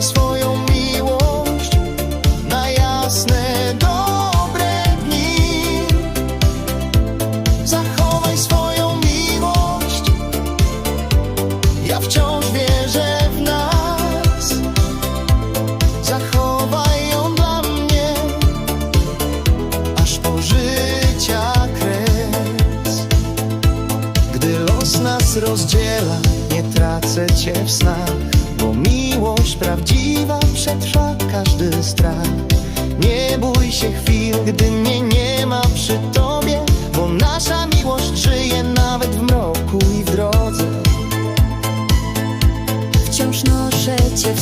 Swoją Los nas rozdziela, nie tracę cię w snach, bo miłość prawdziwa przetrwa każdy strach. Nie bój się chwil, gdy mnie nie ma przy tobie, bo nasza miłość żyje nawet w mroku i w drodze. Wciąż noszę cię w